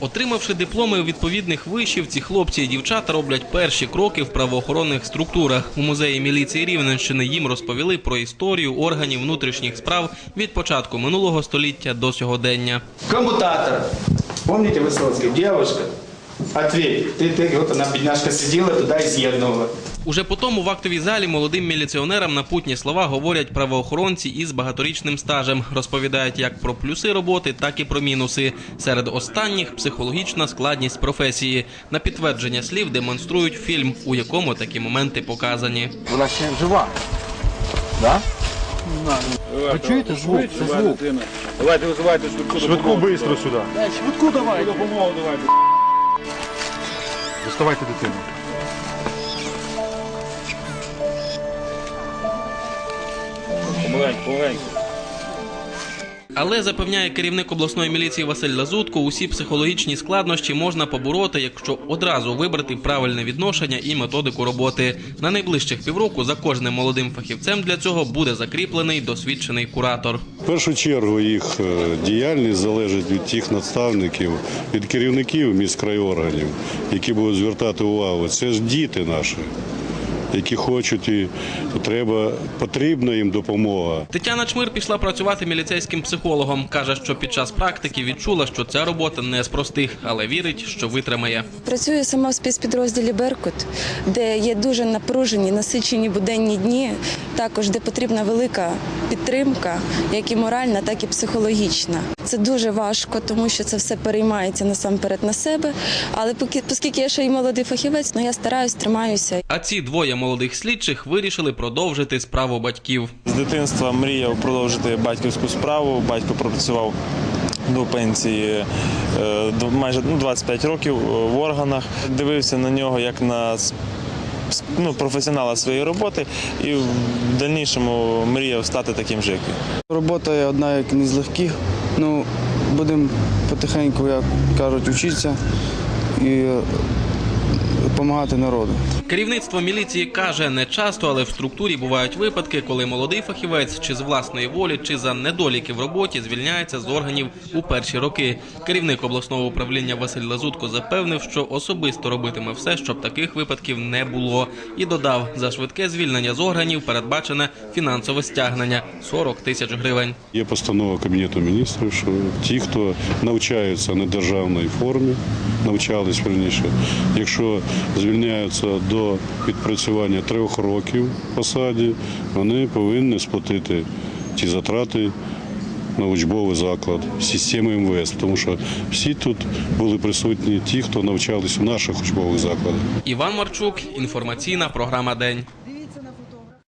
Отримавши дипломи відповідних вишів, ці хлопці і дівчата роблять перші кроки в правоохоронних структурах. У музеї міліції Рівненщини їм розповіли про історію органів внутрішніх справ від початку минулого століття до сьогодення. Комутатор, пам'ятаєте, Висоцький, Девушка, ответь. Ты, ты, вот она, бедняжка, сидела туда и съеднула. Уже потім в актовій залі молодим міліціонерам напутні слова говорять правоохоронці із багаторічним стажем. Розповідають як про плюси роботи, так і про мінуси. Серед останніх психологічна складність професії. На підтвердження слів демонструють фільм, у якому такі моменти показані. Вона ще жива. Да? Ви чуєте звук? Це звук. Давайте визивайте швидку Швидку быстро сюди. Швидку давай. допомогу. Давайте. Доставайте дитину. Помаленьку, помаленьку. Але запевняє керівник обласної міліції Василь Лазутко, усі психологічні складнощі можна побороти, якщо одразу вибрати правильне відношення і методику роботи. На найближчих півроку за кожним молодим фахівцем для цього буде закріплений досвідчений куратор. В першу чергу їх е, діяльність залежить від тих наставників, від керівників міськрайорганів, які будуть звертати увагу. Це ж діти наші, які хочуть і треба, потрібна їм допомога. Тетяна Чмир пішла працювати міліцейським психологом. каже, що під час практики відчула, що ця робота не з простих, але вірить, що витримає. Працюю сама в спецпідрозділі Беркут, де є дуже напружені, насичені буденні дні, також де потрібна велика підтримка, як і моральна, так і психологічна. Це дуже важко, тому що це все переймається насамперед на себе. Але поки, оскільки я ще й молодий фахівець, ну я стараюсь, тримаюся. А ці двоє молодих слідчих вирішили продовжити справу батьків. З дитинства мріяв продовжити батьківську справу. Батько пропрацював до пенсії е, майже ну, 25 років е, в органах. Дивився на нього як на ну, професіонала своєї роботи і в дальнішому мріяв стати таким же, як він. Робота одна як не з легких. Ну, будемо потихеньку, як кажуть, вчитися і допомагати народу. Керівництво міліції каже, не часто, але в структурі бувають випадки, коли молодий фахівець чи з власної волі, чи за недоліки в роботі звільняється з органів у перші роки. Керівник обласного управління Василь Лазутко запевнив, що особисто робитиме все, щоб таких випадків не було. І додав, за швидке звільнення з органів передбачене фінансове стягнення 40 тисяч гривень. Є постанова Кабінету міністрів, що ті, хто навчаються на державній формі, навчались раніше, якщо звільняються до відпрацювання трьох років в посаді, вони повинні сплатити ті затрати на учбовий заклад системи МВС, тому що всі тут були присутні ті, хто навчались у наших учбових закладах. Іван Марчук, інформаційна програма День.